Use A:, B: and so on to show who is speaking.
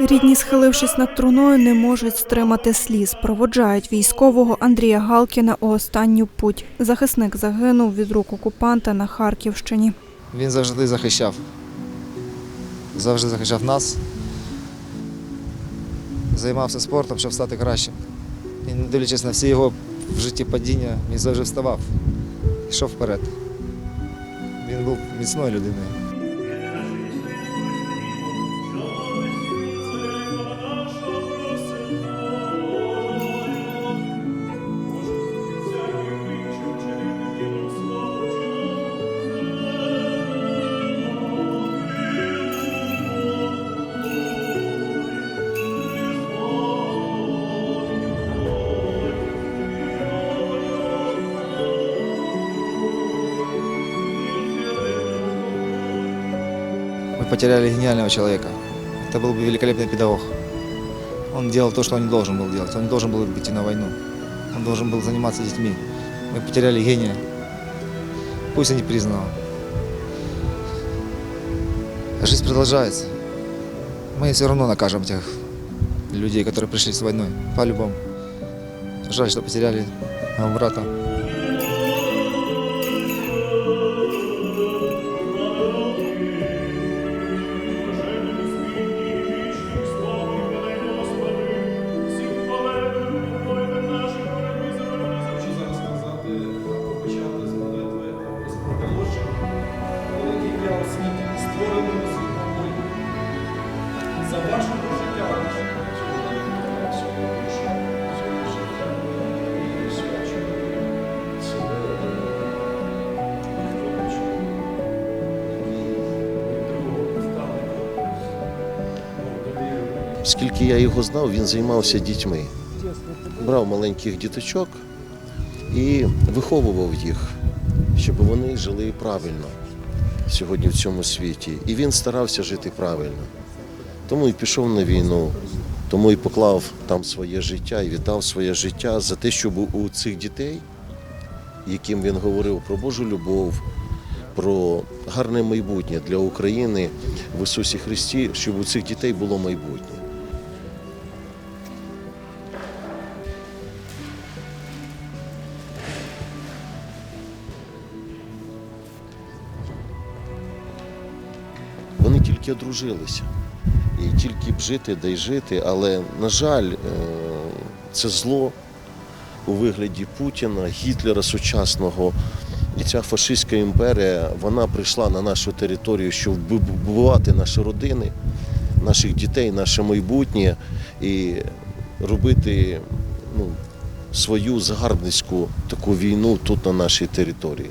A: Рідні, схилившись над труною, не можуть стримати сліз. Проводжають військового Андрія Галкіна у останню путь. Захисник загинув від рук окупанта на Харківщині.
B: Він завжди захищав. Завжди захищав нас. Займався спортом, щоб стати кращим. І не дивлячись на всі його в житті падіння, він завжди вставав. Йшов вперед. Він був міцною людиною. Потеряли гениального человека. Это был бы великолепный педагог. Он делал то, что он не должен был делать. Он не должен был идти на войну. Он должен был заниматься детьми. Мы потеряли гения. Пусть и не признанного. Жизнь продолжается. Мы все равно накажем тех людей, которые пришли с войной. По-любому. Жаль, что потеряли брата.
C: Скільки я його знав, він займався дітьми. Брав маленьких діточок і виховував їх, щоб вони жили правильно сьогодні в цьому світі. І він старався жити правильно. Тому і пішов на війну, тому і поклав там своє життя і віддав своє життя за те, щоб у цих дітей, яким він говорив про Божу любов, про гарне майбутнє для України в Ісусі Христі, щоб у цих дітей було майбутнє. Вони тільки одружилися. І тільки б жити, да й жити. Але, на жаль, е, це зло у вигляді Путіна, Гітлера сучасного. І ця фашистська імперія вона прийшла на нашу територію, щоб вбивати наші родини, наших дітей, наше майбутнє і робити ну, свою загарбницьку таку війну тут на нашій території.